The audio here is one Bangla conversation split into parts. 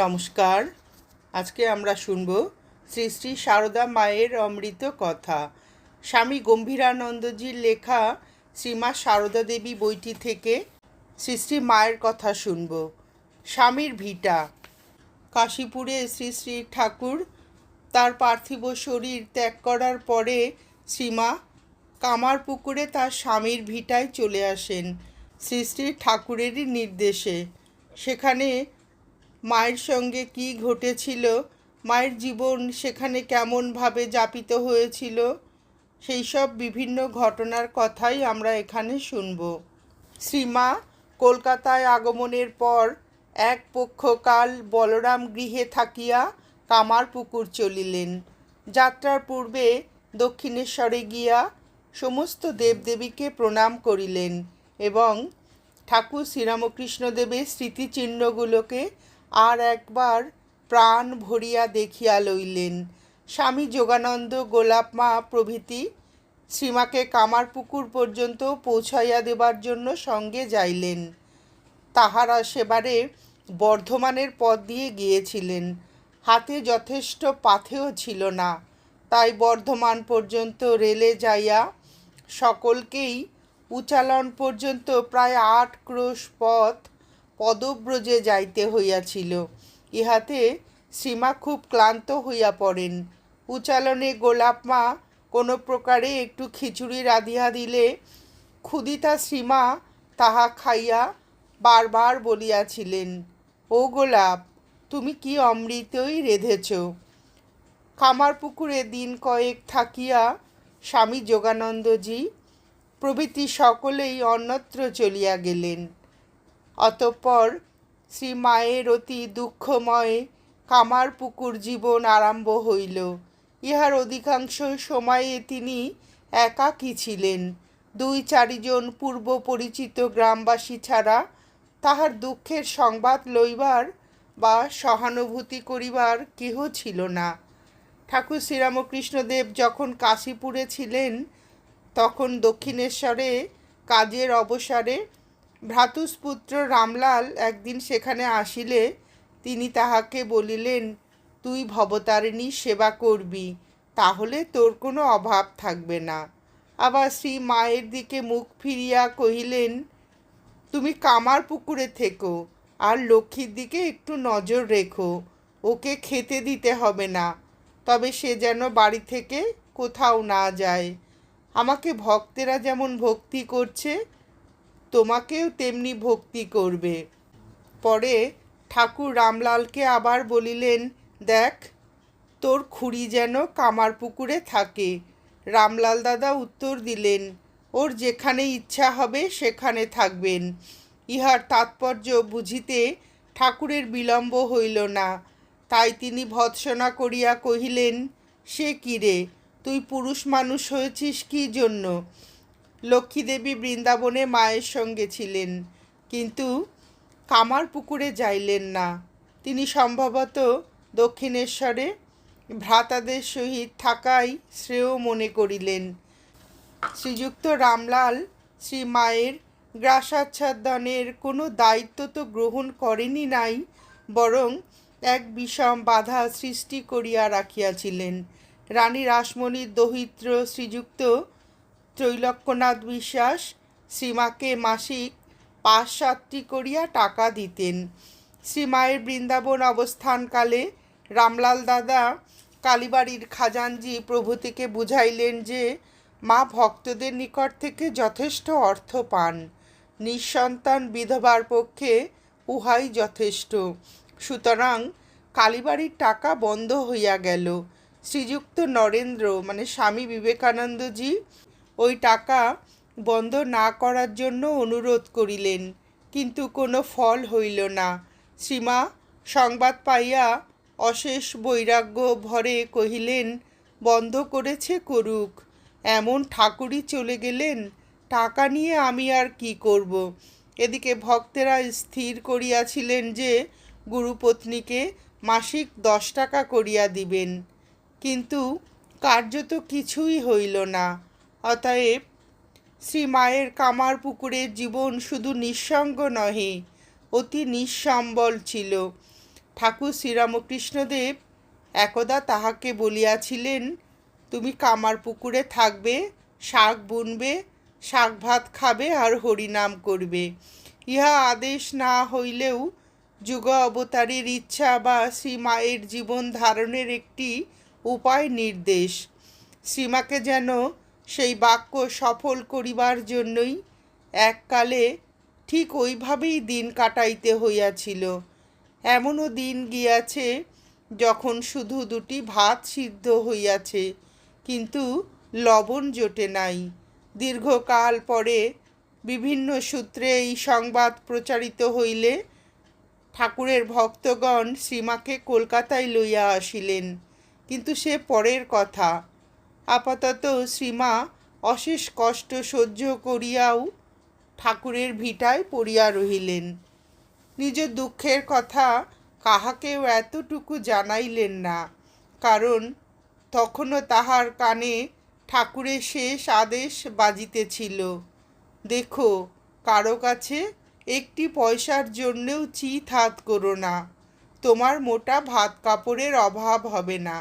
নমস্কার। আজকে আমরা শুনব শ্রী শ্রী সারদা মায়ের অমৃত কথা। স্বামী গম্ভীরানন্দজির লেখা শ্রীমা সারদা দেবী বইটি থেকে শ্রী শ্রী মায়ের কথা শুনব। স্বামীর ভিটা। কাশীপুরে শ্রী শ্রী ঠাকুর তার পার্থিব শরীর ত্যাগ করার পরে শ্রীমা কামারপুকুরে তার স্বামীর ভিটায় চলে আসেন শ্রী শ্রী ঠাকুরেরই নির্দেশে। সেখানে মায়ের সঙ্গে কি ঘটেছিল? মায়ের জীবন সেখানে কেমনভাবে যাপিত হয়েছিল? সেই সব বিভিন্ন ঘটনার কথাই আমরা এখানে শুনব। শ্রীমা, কলকাতায় আগমনের পর এক পক্ষকাল বলরাম গৃহে থাকিয়া কামারপুকুর চলিলেন। যাত্রার পূর্বে দক্ষিণেশ্বরে গিয়া সমস্ত দেবদেবীকে প্রণাম করিলেন এবং ঠাকুর শ্রীরামকৃষ্ণদেবের স্মৃতিচিহ্নগুলোকে আর একবার প্রাণ ভরিয়া দেখিয়া লইলেন। স্বামী যোগানন্দ গোলাপ মা প্রভৃতি শ্রীমাকে কামারপুকুর পর্যন্ত পৌঁছাইয়া দেবার জন্য সঙ্গে যাইলেন। তাহারা সেবারে বর্ধমানের পথ দিয়ে গিয়েছিলেন। হাতে যথেষ্ট পাথেও ছিল না। তাই বর্ধমান পর্যন্ত রেলে যাইয়া সকলকেই উচালন পর্যন্ত প্রায় আট ক্রোশ পথ পদব্রজে যাইতে হইয়াছিল। ইহাতে সীমা খুব ক্লান্ত হইয়া পড়েন। উচালনে গোলাপ মা কোনো প্রকারে একটু খিচুড়ি রাধিয়া দিলে ক্ষুদিতা সীমা তাহা খাইয়া বারবার বলিয়াছিলেন, ও গোলাপ, তুমি কি অমৃতই রেধেছ? কামারপুকুরে দিন কয়েক থাকিয়া স্বামী যোগানন্দজি প্রভৃতি সকলেই অন্যত্র চলিয়া গেলেন। অতঃপর শ্রী মায়ের অতি দুঃখময় কামারপুকুর জীবন আরম্ভ হইল। ইহার অধিকাংশ সময়ে তিনি একাকী ছিলেন। দুই চারিজন পূর্ব পরিচিত গ্রামবাসী ছাড়া তাহার দুঃখের সংবাদ লইবার বা সহানুভূতি করিবার কেহ ছিল না। ঠাকুর শ্রীরামকৃষ্ণদেব যখন কাশীপুরে ছিলেন, তখন দক্ষিণেশ্বরে কাজের অবসরে ভ্রাতুষ্পুত্র রামলাল একদিন সেখানে আসিলে, তিনি তাহাকে বলিলেন, তুই ভবতারিণী সেবা করবি, তাহলে তোর কোনো অভাব থাকবে না। আবার শ্রী মায়ের দিকে মুখ ফিরিয়া কহিলেন, তুমি কামার পুকুরে থেকো, আর লক্ষ্মীর দিকে একটু নজর রেখো, ওকে খেতে দিতে হবে না, তবে সে যেন বাড়ি থেকে কোথাও না যায়। আমাকে ভক্তেরা যেমন ভক্তি করছে তোমাকেও তেমনি ভক্তি করবে। পরে ঠাকুর রামলালকে আবার বলিলেন, দেখ, তোর খুঁড়ি যেন কামার পুকুরে থাকে। রামলাল দাদা উত্তর দিলেন, ওর যেখানে ইচ্ছা হবে সেখানে থাকবেন। ইহার তাৎপর্য বুঝিতে ঠাকুরের বিলম্ব হইল না। তাই তিনি ভৎসনা করিয়া কহিলেন, সে কি রে? তুই পুরুষ মানুষ হয়েছিস কি জন্য? লক্ষ্মীদেবী বৃন্দাবনে মায়ের সঙ্গে ছিলেন। কিন্তু কামার পুকুরে যাইলেন না। তিনি সম্ভবত দক্ষিণেশ্বরে ভ্রাতাদের সহিত থাকাই শ্রেয় মনে করিলেন। শ্রীযুক্ত রামলাল শ্রী মায়ের গ্রাসাচ্ছাদনের কোনো দায়িত্ব তো গ্রহণ করেনি নাই, বরং এক বিষম বাধা সৃষ্টি করিয়া রাখিয়াছিলেন। রানী রাসমণির দহিত্র শ্রীযুক্ত ত্রৈলক্যনাথ বিশ্বাস শ্রীমাকে মাসিক পাঁচ সাতটি করিয়া টাকা দিতেন। শ্রীমায়ের বৃন্দাবন অবস্থানকালে রামলাল দাদা কালীবাড়ির খাজানজি প্রভৃতিকে বুঝাইলেন যে মা ভক্তদের নিকট থেকে যথেষ্ট অর্থ পান। নিঃসন্তান বিধবার পক্ষে উহাই যথেষ্ট। সুতরাং কালীবাড়ির টাকা বন্ধ হইয়া গেল। শ্রীযুক্ত নরেন্দ্র মানে স্বামী বিবেকানন্দজি ওই টাকা বন্ধ না করার জন্য অনুরোধ করিলেন, কিন্তু কোনো ফল হইল না। শ্রীমা সংবাদ পাইয়া অশেষ বৈরাগ্য ভরে কহিলেন, বন্ধ করেছে করুক। এমন ঠাকুরই চলে গেলেন, টাকা নিয়ে আমি আর কি করব? এদিকে ভক্তেরা স্থির করিয়াছিলেন যে, গুরুপত্নীকে মাসিক দশ টাকা করিয়া দিবেন। কিন্তু কার্যত কিছুই হইল না। অতএব শ্রী মায়ের কামার পুকুরের জীবন শুধু নিঃসঙ্গ নহে, অতি নিঃসম্বল ছিল। ঠাকুর শ্রীরামকৃষ্ণদেব একদা তাহাকে বলিয়াছিলেন, তুমি কামার পুকুরে থাকবে, শাক বুনবে, শাক ভাত খাবে আর হরিনাম করবে। ইহা আদেশ না হইলেও যুগ অবতারের ইচ্ছা বা শ্রীমায়ের জীবন ধারণের একটি উপায় নির্দেশ। শ্রীমাকে যেন সেই বাক্য সফল করিবার জন্যই এককালে ঠিক ওইভাবেই দিন কাটাইতে হইয়াছিল। এমনও দিন গিয়াছে যখন শুধু দুটি ভাত সিদ্ধ হইয়াছে, কিন্তু লবণ জোটে নাই। দীর্ঘকাল পরে বিভিন্ন সূত্রে এই সংবাদ প্রচারিত হইলে ঠাকুরের ভক্তগণ শ্রীমাকে কলকাতায় লইয়া আসিলেন। কিন্তু সে পরের কথা। আপাতত শ্রীমা অশেষ কষ্ট সহ্য করিয়াও ঠাকুরের ভিটায় পড়িয়া রহিলেন। নিজ দুঃখের কথা কাহাকেও এতটুকু জানাইলেন না, কারণ তখনও তাহার কানে ঠাকুরের শেষ আদেশ বাজিতেছিল। দেখো, কারও কাছে একটি পয়সার জন্যেও চিত হাত করো না, তোমার মোটা ভাত কাপড়ের অভাব হবে না।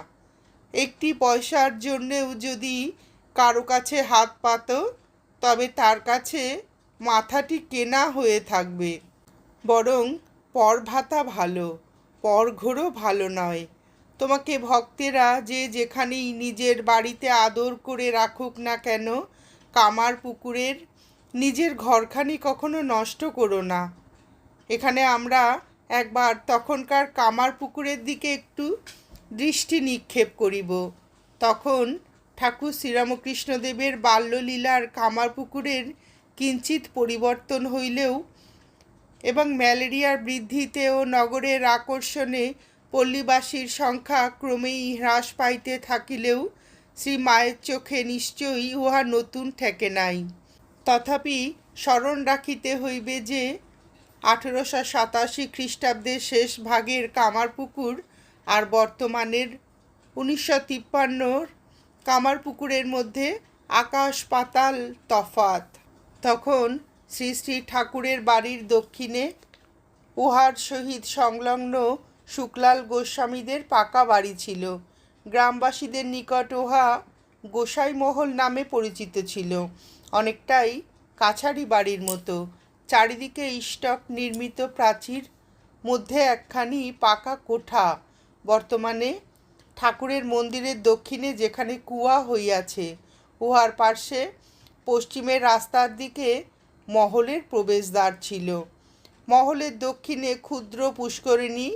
একটি পয়সার জন্যেও যদি কারও কাছে হাত পাতো, তবে তার কাছে মাথাটি কেনা হয়ে থাকবে। বরং পর ভাতা ভালো, পর ঘোরও ভালো নয়। তোমাকে ভক্তেরা যে যেখানেই নিজের বাড়িতে আদর করে রাখুক না কেন, কামার পুকুরের নিজের ঘরখানি কখনো নষ্ট করো না। এখানে আমরা একবার তখনকার কামার পুকুরের দিকে একটু দৃষ্টি নিক্ষেপ করিব। তখন ঠাকুর শ্রীরামকৃষ্ণদেবের বাল্যলীলার কামার পুকুরের কিঞ্চিত পরিবর্তন হইলেও এবং ম্যালেরিয়ার বৃদ্ধিতে ও নগরের আকর্ষণে পল্লীবাসীর সংখ্যা ক্রমেই হ্রাস পাইতে থাকিলেও শ্রী মায়ের চোখে নিশ্চয়ই উহা নতুন ঠেকে নাই। তথাপি স্মরণ রাখিতে হইবে যে আঠেরোশো সাতাশি খ্রিস্টাব্দের শেষ ভাগের কামারপুকুর আর বর্তমানের উনিশশো তিপ্পান্নর কামারপুকুরের মধ্যে আকাশ পাতাল তফাত তখন শ্রী শ্রী ঠাকুরের বাড়ির দক্ষিণে উহার সহিত সংলগ্ন শুক্লাল গোস্বামীদের পাকা বাড়ি ছিল। গ্রামবাসীদের নিকট উহা গোসাইমহল নামে পরিচিত ছিল। অনেকটাই কাছারি বাড়ির মতো। চারিদিকে ইষ্টক নির্মিত প্রাচীর, মধ্যে একখানি পাকা কোঠা বর্তমানে ঠাকুরের মন্দিরের দক্ষিণে যেখানে কুয়া হইয়াছে, উহার পার্শ্বে পশ্চিমের রাস্তার দিকে মহলের প্রবেশদ্বার ছিল। মহলের দক্ষিণে ক্ষুদ্র পুষ্করিণী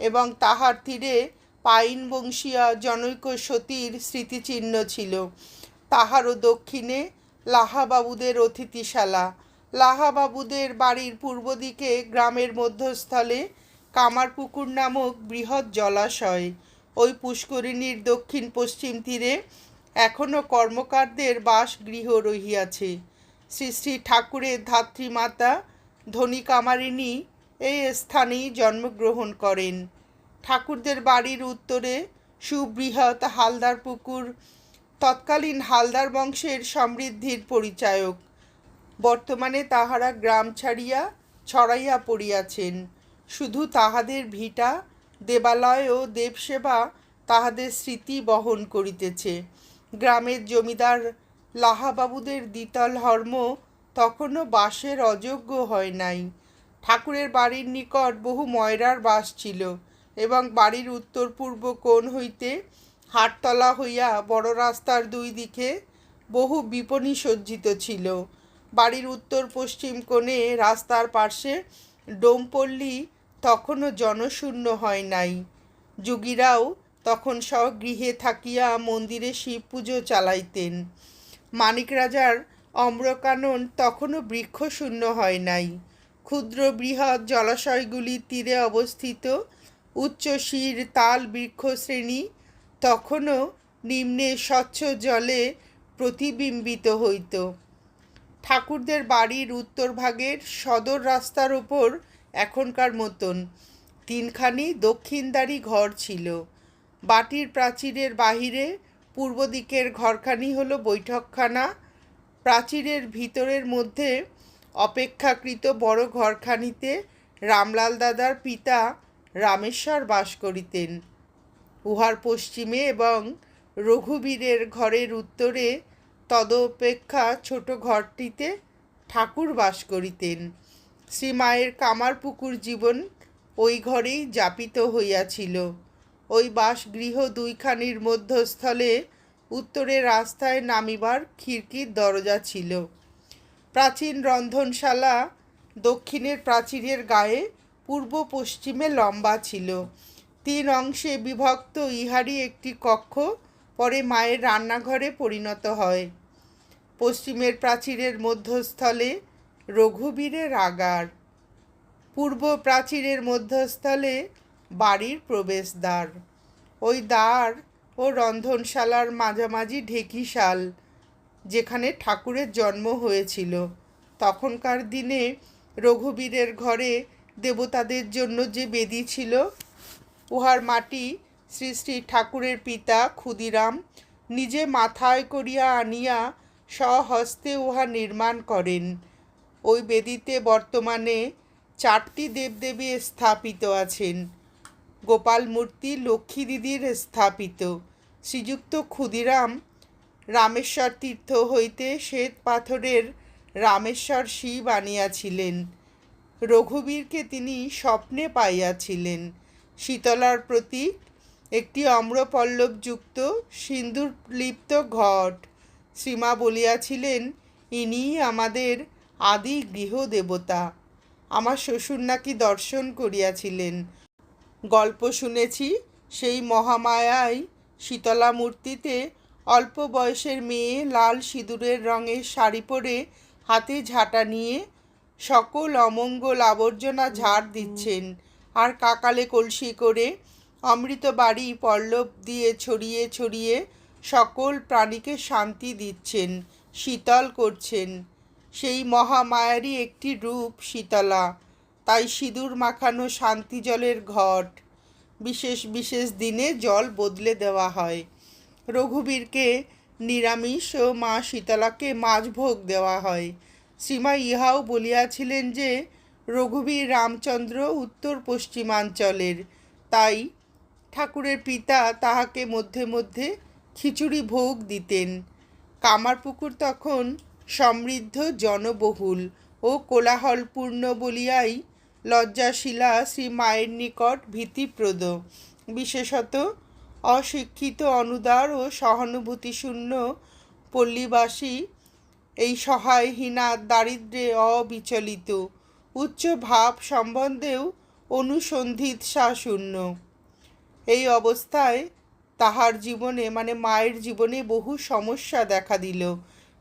এবং তাহার তীরে পাইন বংশীয়া জনৈক সতীর স্মৃতিচিহ্ন ছিল। তাহারও দক্ষিণে লাহাবাবুদের অতিথিশালা। লাহাবাবুদের বাড়ির পূর্ব দিকে গ্রামের মধ্যস্থলে কামারপুকুর নামক বৃহৎ জলাশয়। ওই পুষ্করিণীর দক্ষিণ পশ্চিম তীরে এখনও কর্মকারদের বাসগৃহ রহিয়াছে। শ্রী শ্রী ঠাকুরের ধাত্রীমাতা ধনী কামারিনী এই স্থানেই জন্মগ্রহণ করেন। ঠাকুরদের বাড়ির উত্তরে সুবৃহৎ হালদার পুকুর, তৎকালীন হালদার বংশের সমৃদ্ধির পরিচায়ক। বর্তমানে তাহারা গ্রাম ছাড়িয়া ছড়াইয়া পড়িয়াছেন। শুধু তাহাদের ভিটা, দেবালয় ও দেবসেবা তাহাদের স্মৃতি বহন করিতেছে। গ্রামের জমিদার লাহাবাবুদের দ্বিতল হর্ম তখনও বাসের অযোগ্য হয় নাই। ঠাকুরের বাড়ির নিকট বহু ময়রার বাস ছিল এবং বাড়ির উত্তর পূর্ব কোণ হইতে হাটতলা হইয়া বড় রাস্তার দুই দিকে বহু বিপণী সজ্জিত ছিল। বাড়ির উত্তর পশ্চিম কোণে রাস্তার পার্শ্বে ডোমপল্লী তখনও জনশূন্য হয় নাই। যোগীরাও তখন স্বগৃহে থাকিয়া মন্দিরে শিব পুজো চালাইতেন। মানিক রাজার অম্রকানন তখনও বৃক্ষশূন্য হয় নাই। ক্ষুদ্র বৃহৎ জলাশয়গুলির তীরে অবস্থিত, উচ্চ শির, তাল বৃক্ষশ্রেণী তখনও নিম্নে স্বচ্ছ জলে প্রতিবিম্বিত হইত। ঠাকুরদের বাড়ির উত্তর ভাগের সদর রাস্তার ওপর এখনকার মতন তিনখানি দক্ষিণদারি ঘর ছিল। বাটির প্রাচীরের বাহিরে পূর্ব দিকের ঘরখানি হলো বৈঠকখানা। প্রাচীরের ভিতরের মধ্যে অপেক্ষাকৃত বড় ঘরখানিতে রামলাল দাদার পিতা রামেশ্বর বাস করিতেন। উহার পশ্চিমে এবং রঘুবীরের ঘরের উত্তরে তদপেক্ষা ছোট ঘরটিতে ঠাকুর বাস করিতেন। শ্রীমায়ের কামারপুকুর জীবন ওই ঘরেই যাপিত হইয়াছিল। ওই বাসগৃহ দুইখানির মধ্যস্থলে উত্তরে রাস্তায় নামিবার খিড়কির দরজা ছিল। প্রাচীন রন্ধনশালা দক্ষিণের প্রাচীরের গায়ে পূর্ব পশ্চিমে লম্বা ছিল। তিন অংশে বিভক্ত ইহারই একটি কক্ষ পরে মায়ের রান্নাঘরে পরিণত হয়। পশ্চিমের প্রাচীরের মধ্যস্থলে রঘুবীরের আগার পূর্ব প্রাচীরের মধ্যস্থলে বাড়ির প্রবেশদ্বার। ওই দ্বার ও রন্ধনশালার মাঝামাঝি ঢেকিশাল, যেখানে ঠাকুরের জন্ম হয়েছিল। তখনকার দিনে রঘুবীরের ঘরে দেবতাদের জন্য যে বেদি ছিল, উহার মাটি শ্রী শ্রী ঠাকুরের পিতা ক্ষুদিরাম নিজে মাথায় করিয়া আনিয়া স্বহস্তে উহা নির্মাণ করেন। ওই বেদিতে বর্তমানে চারটি দেবদেবী স্থাপিত আছেন। গোপাল মূর্তি, লক্ষ্মী দিদির স্থাপিত। শ্রীযুক্ত ক্ষুদিরাম রামেশ্বর তীর্থ হইতে শ্বেত পাথরের রামেশ্বর শিব আনিয়াছিলেন। রঘুবীরকে তিনি স্বপ্নে পাইয়াছিলেন। শীতলার প্রতি একটি অম্রপল্লবযুক্ত সিন্দুর লিপ্ত ঘট। শ্রীমা বলিয়াছিলেন ইনি আমাদের আদি গৃহদেবতা। আমার শ্বশুর নাকি দর্শন করিয়াছিলেন। গল্প শুনেছি, সেই মহামায়াই শীতলা মূর্তিতে অল্প বয়সের মেয়ে লাল সিঁদুরের রঙের শাড়ি পরে হাতে ঝাঁটা নিয়ে সকল অমঙ্গল আবর্জনা ঝাড় দিচ্ছেন। আর কাকালে কলসি করে অমৃত বাড়ি পল্লব দিয়ে ছড়িয়ে ছড়িয়ে সকল প্রাণীকে শান্তি দিচ্ছেন, শীতল করছেন। সেই মহামায়ারই একটি রূপ, শীতলা। তাই সিঁদুর মাখানো শান্তি জলের ঘট। বিশেষ বিশেষ দিনে জল বদলে দেওয়া হয়। রঘুবীরকে নিরামিষ ও মা শীতলাকে মাছ ভোগ দেওয়া হয়। শ্রীমা ইহাও বলিয়াছিলেন যে, রঘুবীর রামচন্দ্র উত্তর পশ্চিমাঞ্চলের। তাই ঠাকুরের পিতা তাহাকে মধ্যে মধ্যে খিচুড়ি ভোগ দিতেন। কামারপুকুর তখন সমৃদ্ধ, জনবহুল ও কোলাহলপূর্ণ বলিয়াই লজ্জাশিলা শ্রী মায়ের নিকট ভীতিপ্রদ। বিশেষত অশিক্ষিত অনুদার ও সহানুভূতিশূন্য পল্লীবাসী এই সহায়হীনা দারিদ্র্যে অবিচলিত, উচ্চ ভাব সম্বন্ধেও অনুসন্ধিৎসাশূন্য এই অবস্থায় তাহার জীবনে মানে মায়ের জীবনে বহু সমস্যা দেখা দিল।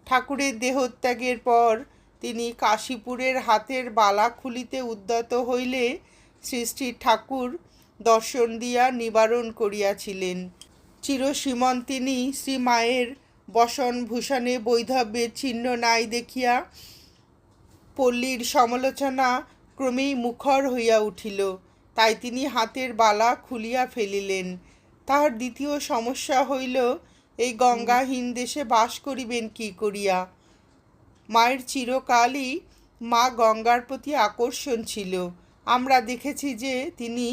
ঠাকুরের দেহত্যাগের পর তিনি কাশীপুরের হাতের বালা খুলিতে উদ্যত হইলে শ্রী ঠাকুর দর্শন দিয়া নিবারণ করিয়াছিলেন। চিরসীমন্তিনী শ্রী মায়ের বসন ভূষণে বৈধব্যের চিহ্ন নাই দেখিয়া পল্লীর সমালোচনা ক্রমেই মুখর হইয়া উঠিল। তাই তিনি হাতের বালা খুলিয়া ফেলিলেন। তাহার দ্বিতীয় সমস্যা হইল এই গঙ্গাহীন দেশে বাস করিবেন কি করিয়া? মায়ের চিরকালই মা গঙ্গার প্রতি আকর্ষণ ছিল। আমরা দেখেছি যে তিনি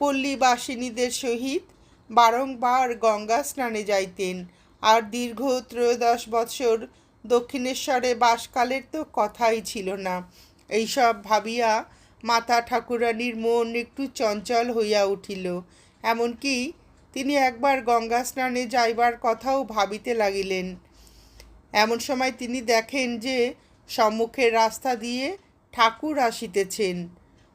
পল্লীবাসিনীদের সহিত বারংবার গঙ্গা স্নানে যাইতেন। আর দীর্ঘ ত্রয়োদশ বৎসর দক্ষিণেশ্বরে বাসকালের তো কথাই ছিল না। এইসব ভাবিয়া মাতা ঠাকুরানীর মন একটু চঞ্চল হইয়া উঠিল। এমনকি তিনি একবার গঙ্গা স্নানে যাইবার কথাও ভাবিতে লাগিলেন। এমন সময় তিনি দেখেন যে সম্মুখের রাস্তা দিয়ে ঠাকুর আসিতেছেন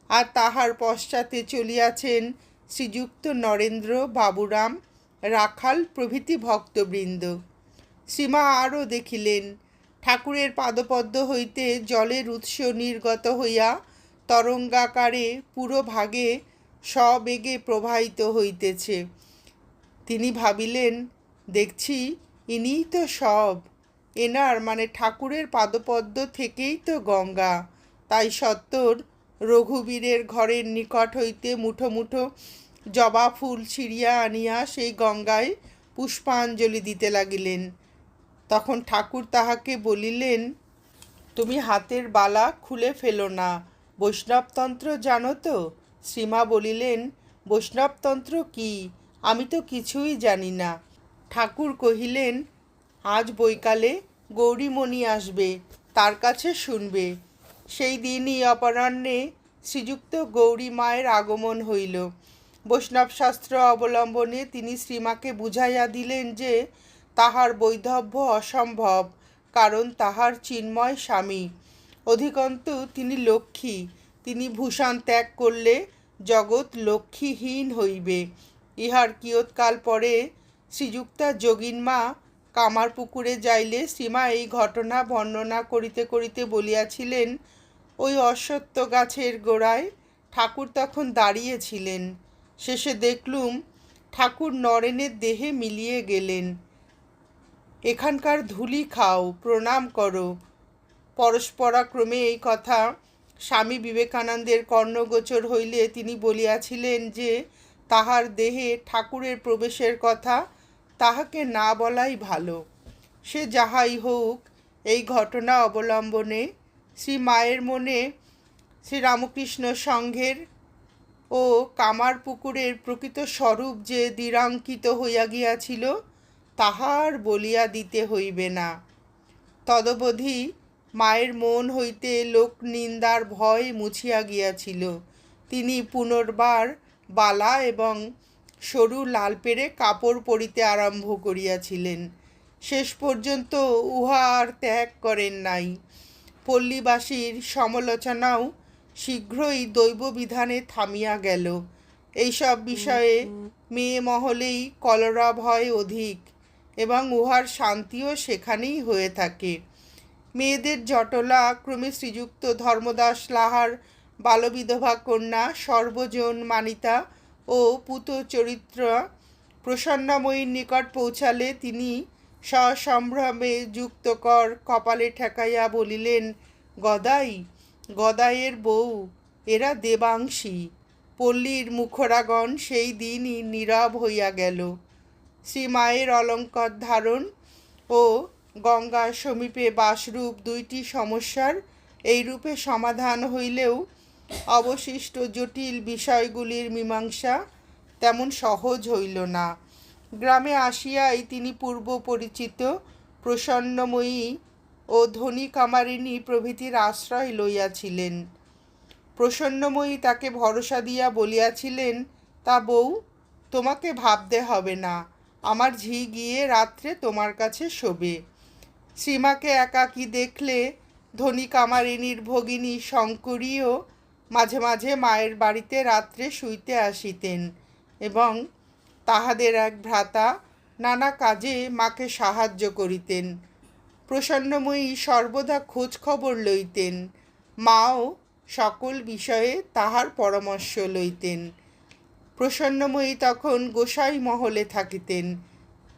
আর তাহার পশ্চাতে চলিয়াছেন শ্রীযুক্ত নরেন্দ্র বাবুরাম রাখাল প্রভৃতি ভক্তবৃন্দ। সীমা আরও দেখিলেন, ঠাকুরের পাদপদ্ম হইতে জলের উৎস নির্গত হইয়া তরঙ্গাকারে পুরো ভাগে সবেগে প্রবাহিত হইতেছে। তিনি ভাবিলেন, দেখছি, ইনিই তো সব। এনার মানে ঠাকুরের পাদপদ্ম থেকেই তো গঙ্গা। তাই সত্তর রঘুবীরের ঘরের নিকট হইতে মুঠো মুঠো জবা ফুল ছিঁড়িয়া আনিয়া সেই গঙ্গায় পুষ্পাঞ্জলি দিতে লাগিলেন। তখন ঠাকুর তাহাকে বলিলেন, তুমি হাতের বালা খুলে ফেলো না। বৈষ্ণবতন্ত্র জানো তো? শ্রীমা বলিলেন, বৈষ্ণবতন্ত্র কি? আমি তো কিছুই জানি না। ঠাকুর কহিলেন, আজ বৈকালে গৌরীমণি আসবে, তার কাছে শুনবে। সেই দিনই অপরাহ্নে শ্রীযুক্ত গৌরী মায়ের আগমন হইল। বৈষ্ণব শাস্ত্র অবলম্বনে তিনি শ্রীমাকে বুঝাইয়া দিলেন যে, তাহার বৈধব্য অসম্ভব, কারণ তাহার চিন্ময় স্বামী। অধিকন্তু তিনি লক্ষ্মী, তিনি ভূষণ ত্যাগ করলে জগৎ লক্ষ্মীহীন হইবে। ইহার কিয়ৎকাল পরে শ্রীযুক্তা যোগিনমা কামার পুকুরে যাইলে শ্রীমা এই ঘটনা বর্ণনা করিতে করিতে বলিয়াছিলেন, ওই অশ্বত্থ গাছের গোড়ায় ঠাকুর তখন দাঁড়িয়েছিলেন। শেষে দেখলুম ঠাকুর নরেনের দেহে মিলিয়ে গেলেন। এখানকার ধুলি খাও, প্রণাম করো। পরস্পরাক্রমে এই কথা স্বামী বিবেকানন্দের কর্ণগোচর হইলে তিনি বলিয়াছিলেন যে তাহার দেহে ঠাকুরের প্রবেশের কথা তাহাকে না বলাই ভালো। সে যাহাই হোক, এই ঘটনা অবলম্বনে শ্রী মায়ের মনে শ্রীরামকৃষ্ণ সংঘের ও কামার পুকুরের প্রকৃত স্বরূপ যে দ্বিরাঙ্কিত হইয়া গিয়াছিল, তাহার বলিয়া দিতে হইবে না। তদবধি মায়ের মন হইতে লোক নিন্দার ভয় মুছিয়া গিয়াছিল। তিনি পুনর্বার বালা এবং সরু লাল পেরে কাপড় পরিতে আরম্ভ করিয়াছিলেন। শেষ পর্যন্ত উহা আর ত্যাগ করেন নাই। পল্লীবাসীর সমালোচনাও শীঘ্রই দৈব বিধানে থামিয়া গেল। এইসব বিষয়ে মেয়ে মহলেই কলরা ভয় অধিক এবং উহার শান্তিও সেখানেই হয়ে থাকে। মেয়েদের জটলা ক্রমে শ্রীযুক্ত ধর্মদাস লাহার বালবিধবা কন্যা, সর্বজন মানিতা ও পুত চরিত্র প্রসন্নাময়ীর নিকট পৌঁছালে তিনি সসম্ভ্রমে যুক্ত কর কপালে ঠেকাইয়া বলিলেন, গদাই, গদাইয়ের বউ, এরা দেবাংশী। পল্লীর মুখরাগণ সেই দিনই নীরব হইয়া গেল। শ্রীমায়ের অলঙ্কার ধারণ ও গঙ্গার সমীপে বাসরূপ দুইটি সমস্যার এই রূপে সমাধান হইলেও অবশিষ্ট জটিল বিষয়গুলির মীমাংসা তেমন সহজ হইল না। গ্রামে আসিয়াই তিনি পূর্ব পরিচিত, প্রসন্নময়ী ও ধনী কামারিনী প্রভৃতির আশ্রয় লইয়াছিলেন। প্রসন্নময়ী তাকে ভরসা দিয়া বলিয়াছিলেন, তা বউ, তোমাকে ভাবতে হবে না, আমার ঝি গিয়ে রাত্রে তোমার কাছে শোবে। শ্রীমাকে একাকী দেখলে ধনী কামারিনীর ভগিনী শঙ্করীও মাঝে মাঝে মায়ের বাড়িতে রাত্রে শুইতে আসিতেন এবং তাহাদের এক ভ্রাতা নানা কাজে মাকে সাহায্য করিতেন। প্রসন্নময়ী সর্বদা খোঁজ খবর লইতেন। মাও সকল বিষয়ে তাহার পরামর্শ লইতেন। প্রসন্নময়ী তখন গোসাই মহলে থাকিতেন।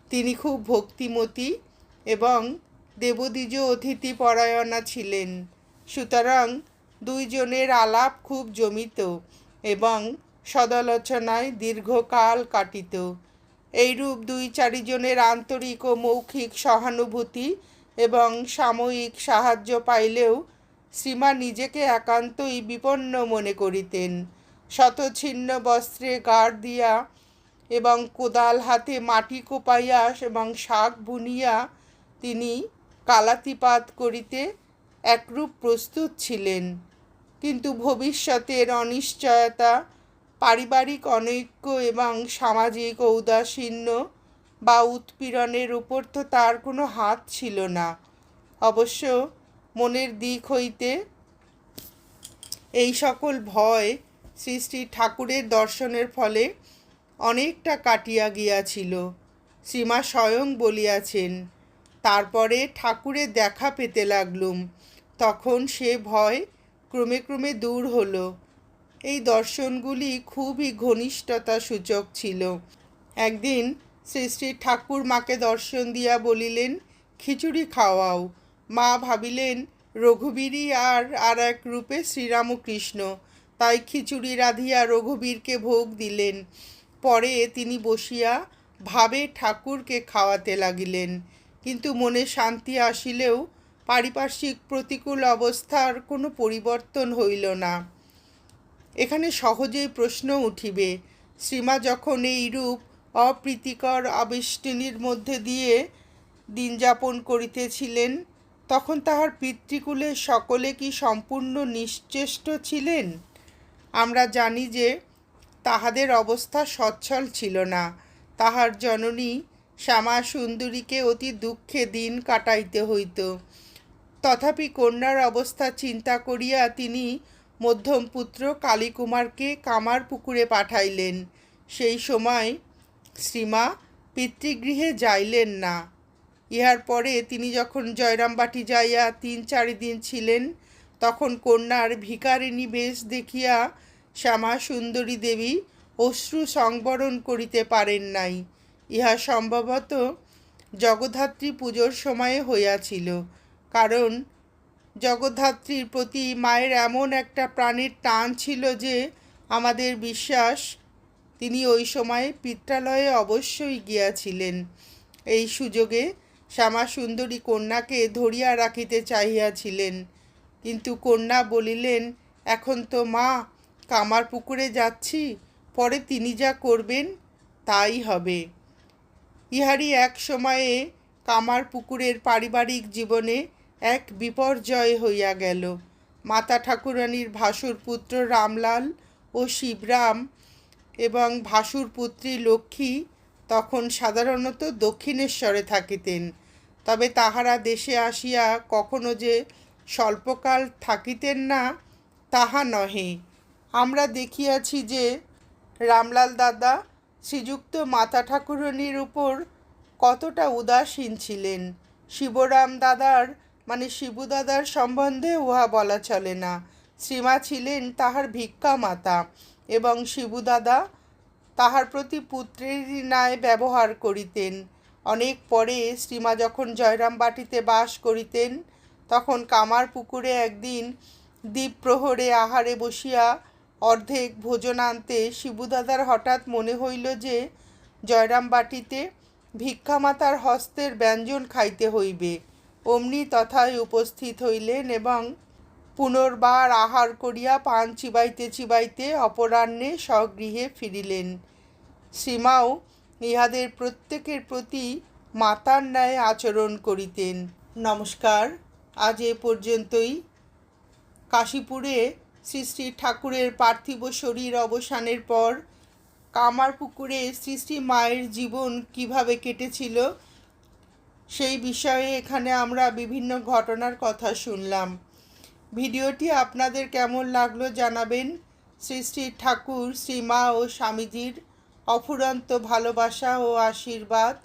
তিনি খুব ভক্তিমতী এবং দেবদ্বিজ অতিথি পরায়ণা ছিলেন। সুতরাং দুইজনের আলাপ খুব জমিত এবং সদালোচনায় দীর্ঘকাল কাটিত। এইরূপ দুই চারিজনের আন্তরিক ও মৌখিক সহানুভূতি এবং সাময়িক সাহায্য পাইলেও শ্রীমা নিজেকে একান্তই বিপন্ন মনে করিতেন। শতছিন্ন বস্ত্রে গাড় দিয়া এবং কোদাল হাতে মাটি কোপাইয়া এবং শাক বুনিয়া তিনি কালাতিপাত করিতে একরূপ প্রস্তুত ছিলেন। কিন্তু ভবিষ্যতের অনিশ্চয়তা, পারিবারিক অনৈক্য এবং সামাজিক ঔদাসীন্য বা উৎপীড়নের উপর তো তার কোনো হাত ছিল না। অবশ্য মনের দিক হইতে এই সকল ভয় শ্রী শ্রী ঠাকুরের দর্শনের ফলে অনেকটা কাটিয়া গিয়াছিল। শ্রীমা স্বয়ং বলিয়াছেন, তারপরে ঠাকুরের দেখা পেতে লাগলুম। তখন সে ভয় ক্রমে ক্রমে দূর হলো। এই দর্শনগুলি খুবই ঘনিষ্ঠতা সূচক ছিল। একদিন শ্রী শ্রী ঠাকুর মাকে দর্শন দিয়া বলিলেন, খিচুড়ি খাওয়াও। মা ভাবিলেন, রঘুবীরই আর আর এক রূপে শ্রীরামকৃষ্ণ। তাই খিচুড়ি রাধিয়া রঘুবীরকে ভোগ দিলেন। পরে তিনি বসিয়া ভাবে ঠাকুরকে খাওয়াতে লাগিলেন। কিন্তু মনে শান্তি আসিলেও পারিপার্শ্বিক প্রতিকূল অবস্থার কোনো পরিবর্তন হইল না। এখানে সহজেই প্রশ্ন উঠিবে, শ্রীমা যখন এই রূপ অপ্রীতিকর আবেষ্টনীর মধ্যে দিয়ে দিন যাপন করিতেছিলেন, তখন তাহার পিতৃকুলের সকলে কি সম্পূর্ণ নিশ্চেষ্ট ছিলেন? আমরা জানি যে তাহাদের অবস্থা সচ্ছল ছিল না। তাহার জননী শ্যামা সুন্দরীকে অতি দুঃখে দিন কাটাইতে হইত। তথাপি কন্যার অবস্থা চিন্তা করিয়া তিনি মধ্যম পুত্র কালীকুমারকে কামার পুকুরে পাঠাইলেন। সেই সময় শ্রীমা পিতৃগৃহে যাইলেন না। ইহার পরে তিনি যখন জয়রামবাটি যাইয়া তিন চারি দিন ছিলেন, তখন কন্যার ভিকারিণী বেশ দেখিয়া শ্যামা সুন্দরী দেবী অশ্রু সংবরণ করিতে পারেন নাই। ইহা সম্ভবত জগদ্ধাত্রী পুজোর সময়ে হইয়াছিল। কারণ জগদ্ধাত্রীর প্রতি মায়ের এমন একটা প্রাণের টান ছিল যে আমাদের বিশ্বাস, তিনি ওই সময়ে পিত্রালয়ে অবশ্যই গিয়াছিলেন। এই সুযোগে শ্যামা সুন্দরী কন্যাকে ধরিয়া রাখিতে চাহিয়াছিলেন। কিন্তু কন্যা বলিলেন, এখন তো মা, কামার পুকুরে যাচ্ছি, পরে তিনি যা করবেন তাই হবে। ইহারই এক সময়ে কামার পুকুরের পারিবারিক জীবনে এক বিপর্যয় হইয়া গেল। মাতা ঠাকুরানীর ভাসুর পুত্র রামলাল ও শিবরাম এবং ভাসুর পুত্রী লক্ষ্মী তখন সাধারণত দক্ষিণেশ্বরে থাকিতেন। তবে তাহারা দেশে আসিয়া কখনো যে স্বল্পকাল থাকিতেন না, তাহা নহে। আমরা দেখিয়াছি যে রামলাল দাদা শ্রীযুক্ত মাতা ঠাকুরানীর উপর কতটা উদাসীন ছিলেন। শিবরাম দাদার মানে শিবু দাদার সম্বন্ধে উহা বলা চলে না। শ্রীমা ছিলেন তাহার ভিক্ষা মাতা এবং শিবু দাদা তাহার প্রতি পুত্রেরই ন্যায় ব্যবহার করিতেন। অনেক পরে শ্রীমা যখন জয়রামবাটিতে বাস করিতেন, তখন কামার পুকুরে একদিন দ্বীপ প্রহরে আহারে বসিয়া অর্ধেক ভোজন আনতে শিবুদাদার হঠাৎ মনে হইল যে জয়রামবাটিতে ভিক্ষামাতার হস্তের ব্যঞ্জন খাইতে হইবে। অমনি তথায় উপস্থিত হইলেন এবং পুনর্বার আহার করিয়া পান চিবাইতে চিবাইতে অপরাহ্নে স্বগৃহে ফিরিলেন। শ্রীমাও ইহাদের প্রত্যেকের প্রতি মাতার ন্যায় আচরণ করিতেন। নমস্কার, আজ এ পর্যন্তই। কাশীপুরে শ্রী শ্রী ঠাকুরের পার্থিব শরীর অবসানের পর কামারপুকুরে শ্রী শ্রী মায়ের জীবন কীভাবে কেটেছিল সেই বিষয়ে এখানে আমরা বিভিন্ন ঘটনার কথা শুনলাম। ভিডিওটি আপনাদের কেমন লাগল জানাবেন। শ্রী শ্রী ঠাকুর, শ্রীমা ও স্বামীজির অফুরন্ত ভালোবাসা ও আশীর্বাদ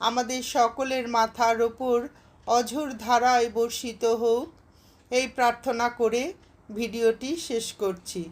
আমাদের সকলের মাথার ওপর অঝোর ধারায় বর্ষিত হোক, এই প্রার্থনা করে ভিডিওটি শেষ করছি।